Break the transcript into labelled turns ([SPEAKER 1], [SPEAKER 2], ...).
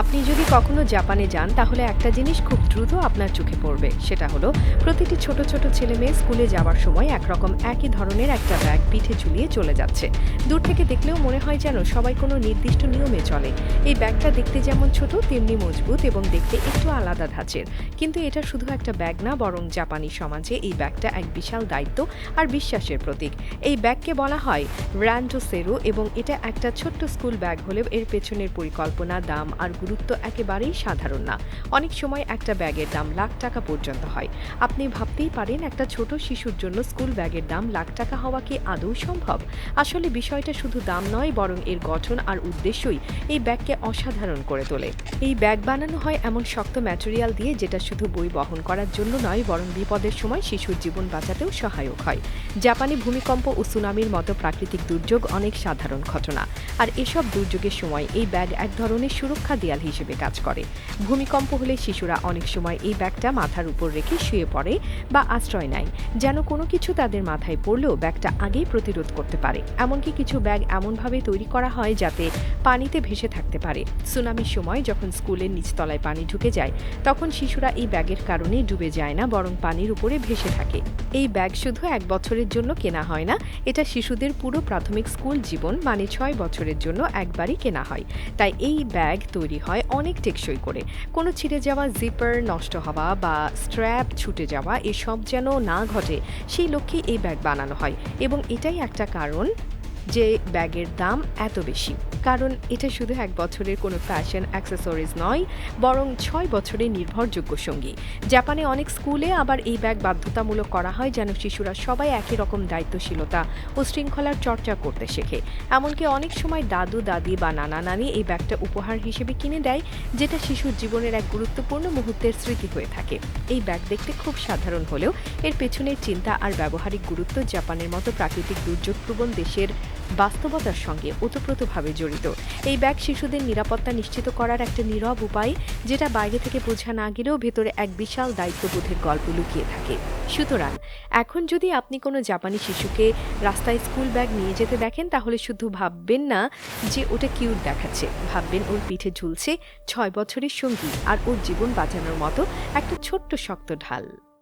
[SPEAKER 1] আপনি যদি কখনো জাপানে যান, তাহলে একটা জিনিস খুব দ্রুত আপনার চোখে পড়বে। সেটা হলো, প্রতিটি ছোট ছোট ছেলে মেয়ে স্কুলে যাওয়ার সময় একরকম একই ধরনের একটা ব্যাগ পিঠে ঝুলিয়ে চলে যাচ্ছে। দূর থেকে দেখলেও মনে হয় যেন সবাই কোনো নির্দিষ্ট নিয়মে চলে। এই ব্যাগটা দেখতে যেমন ছোট, তেমনি মজবুত এবং দেখতে একটু আলাদা ধাঁচের। কিন্তু এটা শুধু একটা ব্যাগ না, বরং জাপানি সমাজে এই ব্যাগটা এক বিশাল দায়িত্ব আর বিশ্বাসের প্রতীক। এই ব্যাগকে বলা হয় র্যান্ডো সেরো এবং এটা একটা ছোট্ট স্কুল ব্যাগ হলেও এর পেছনের পরিকল্পনা, দাম আর গুরুত্ব একেবারেই সাধারণ না। অনেক সময় একটা ব্যাগের দাম লাখ টাকা পর্যন্ত হয়। আপনি ভাবতেই পারেন একটা ছোট শিশুর জন্য স্কুল ব্যাগের দাম লাখ টাকা হওয়া কি আদৌ সম্ভব? আসলে বিষয়টা শুধু দাম নয়, বরং এর গঠন আর উদ্দেশ্যই এই ব্যাগকে অসাধারণ করে তোলে। এই ব্যাগ বানানো হয় এমন শক্ত ম্যাটেরিয়াল দিয়ে যেটা শুধু বই বহন করার জন্য নয়, বরং বিপদের সময় শিশুর জীবন বাঁচাতেও সহায়ক হয়। জাপানি ভূমিকম্প ও সুনামির মতো প্রাকৃতিক দুর্যোগ অনেক সাধারণ ঘটনা। আর এসব দুর্যোগের সময় এই ব্যাগ এক ধরনের সুরক্ষা দেয়াল হিসেবে কাজ করে। ভূমিকম্প হলে শিশুরা অনেক সময় এই ব্যাগটা মাথার উপর রেখে শুয়ে পড়ে বা আশ্রয় নেয়। যেন কোনো কিছু তাদের মাথায় পড়লেও ব্যাগটা আগেই প্রতিরোধ করতে পারে। এমনকি কিছু ব্যাগ এমনভাবে তৈরি করা হয় যাতে পানিতে ভেসে থাকতে পারে। সুনামির সময় যখন স্কুলের নিচতলায় পানি ঢুকে যায়, তখন শিশুরা এই ব্যাগের কারণে ডুবে যায় না, বরং পানির উপরে ভেসে থাকে। এই ব্যাগ শুধু এক বছরের জন্য কেনা হয় না, এটা শিশুদের পুরো প্রাথমিক স্কুল জীবন মানে ছয় বছরের জন্য একবারই কেনা হয়। তাই এই ব্যাগ তৈরি হয় অনেক টেকসই করে। কোনো ছিঁড়ে যাওয়া জিপার নষ্ট হওয়া বা স্ট্র্যাপ ছুটে যাওয়া এসব যেন না ঘটে, সেই লক্ষ্যে এই ব্যাগ বানানো হয়। এবং এটাই একটা কারণ যে ব্যাগের দাম এত বেশি। কারণ এটা শুধু এক বছরের কোনো ফ্যাশন অ্যাক্সেসরিজ নয়, বরং ছয় বছরের নির্ভরযোগ্য সঙ্গী। জাপানে অনেক স্কুলে আবার এই ব্যাগ বাধ্যতামূলক করা হয় যেন শিশুরা সবাই একই রকম দায়িত্বশীলতা ও শৃঙ্খলার চর্চা করতে শেখে। এমনকি অনেক সময় দাদু, দাদি বা নানা নানি এই ব্যাগটা উপহার হিসেবে কিনে দেয়, যেটা শিশুর জীবনের এক গুরুত্বপূর্ণ মুহূর্তের স্মৃতি হয়ে থাকে। এই ব্যাগ দেখতে খুব সাধারণ হলেও এর পেছনের চিন্তা আর ব্যবহারিক গুরুত্ব জাপানের মতো প্রাকৃতিক দুর্যোগপ্রবণ দেশের বাস্তবতার সঙ্গে ওতপ্রোতভাবে জড়িত। এই ব্যাগ শিশুদের নিরাপত্তা নিশ্চিত করার একটা নীরব উপায়, যেটা বাইরে থেকে বোঝা না গেলেও ভেতরে এক বিশাল দায়িত্ববোধের গল্প লুকিয়ে থাকে। সুতরাং, এখন যদি আপনি কোনো জাপানি শিশুকে রাস্তায় স্কুল ব্যাগ নিয়ে যেতে দেখেন, তাহলে শুধু ভাববেন না যে ওটা কিউট দেখাচ্ছে। ভাববেন ওর পিঠে ঝুলছে ছয় বছরের সঙ্গী আর ওর জীবন বাঁচানোর মতো একটা ছোট্ট শক্ত ঢাল।